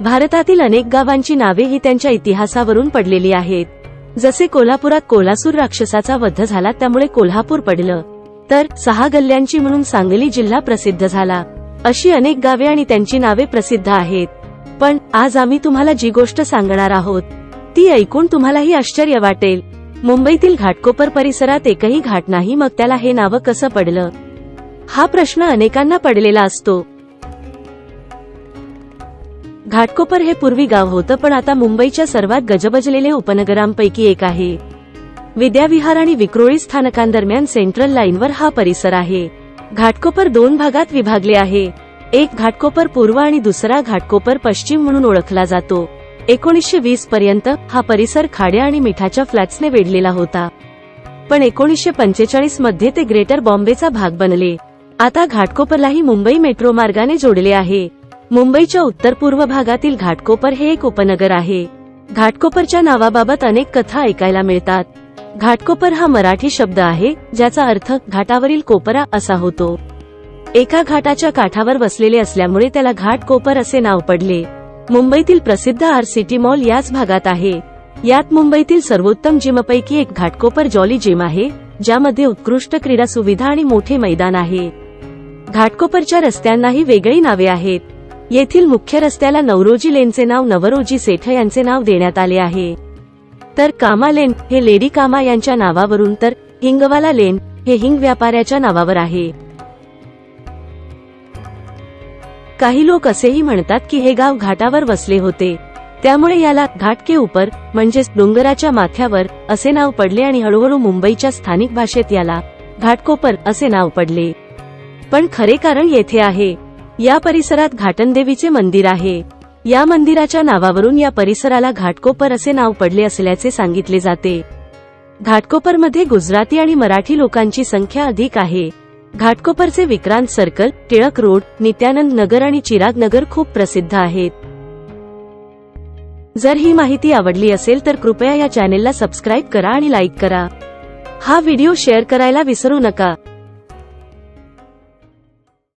भारतातील अनेक गावांची नावे ही त्यांच्या इतिहासावरून पडलेली आहेत. जसे कोल्हापुरात कोल्हासूर राक्षसाचा वध झाला त्यामुळे कोल्हापूर पडलं. तर सहा गल्ल्यांची म्हणून सांगली जिल्हा प्रसिद्ध झाला. अशी अनेक गावे आणि त्यांची नावे प्रसिद्ध आहेत. पण आज आम्ही तुम्हाला जी गोष्ट सांगणार आहोत ती ऐकून तुम्हालाही आश्चर्य वाटेल. मुंबईतील घाटकोपर परिसरात एकही घाट नाही मग त्याला हे नावं कसं पडलं? हा प्रश्न अनेकांना पडलेला असतो. घाटकोपर हे पूर्वी गाव होतं पण आता मुंबईच्या सर्वात गजबजलेले उपनगरांपैकी एक आहे. विद्याविहार आणि विक्रोळी स्थानकांदरम्यान सेंट्रल लाईनवर हा परिसर आहे. घाटकोपर दोन भागात विभागले आहे. एक घाटकोपर पूर्व आणि दुसरा घाटकोपर पश्चिम म्हणून ओळखला जातो. एकोणीसशे वीस पर्यंत हा परिसर खाड्या आणि मिठाच्या फ्लॅट्सने वेढलेला होता. पण एकोणीसशे पंचेचाळीसमध्ये ते ग्रेटर बॉम्बेचा भाग बनले. आता घाटकोपरलाही मुंबई मेट्रो मार्गाने जोडले आहे. मुंबईच्या उत्तर पूर्व भागातील घाटकोपर हे एक उपनगर आहे. घाटकोपरच्या नावाबाबत अनेक कथा ऐकायला मिळतात. घाटकोपर हा मराठी शब्द आहे ज्याचा अर्थ घाटावरील कोपरा असा होतो. एका घाटाच्या काठावर बसलेले असल्यामुळे त्याला घाटकोपर असे नाव पडले. मुंबईतील प्रसिद्ध आर सिटी मॉल याच भागात आहे. यात मुंबईतील सर्वोत्तम जिमपैकी एक घाटकोपर जॉली जिम आहे ज्यामध्ये उत्कृष्ट क्रीडा सुविधा आणि मोठे मैदान आहे. घाटकोपरच्या रस्त्यांनाही वेगळी नावे आहेत. येथील मुख्य रस्त्याला नवरोजी लेनचे नाव नवरोजी सेठ यांचे नाव देण्यात आले आहे. तर कामा लेन हे लेडी कामा यांच्या नावावरून तर हिंगवाला लेन हे हिंग व्यापाऱ्याच्या नावावर आहे. काही लोक असेही म्हणतात की हे गाव घाटावर वसले होते. त्यामुळे याला घाट के उपर म्हणजेच डोंगराच्या माथ्यावर असे नाव पडले आणि हळूहळू मुंबईच्या स्थानिक भाषेत याला घाटकोपर असे नाव पडले. पण खरे कारण येथे आहे. या परिसरात घाटनदेवीचे मंदिर आहे. या मंदिराच्या नावावरून या परिसराला घाटकोपर असे नाव पडले असल्याचे सांगितले जाते. घाटकोपरमध्ये गुजराती आणि मराठी लोकांची संख्या अधिक आहे. घाटकोपरचे विक्रांत सर्कल टिळक रोड नित्यानंद नगर आणि चिराग नगर खूप प्रसिद्ध आहेत. जर ही माहिती आवडली असेल तर कृपया या चॅनेलला सबस्क्राईब करा आणि लाईक करा. हा व्हिडिओ शेअर करायला विसरू नका.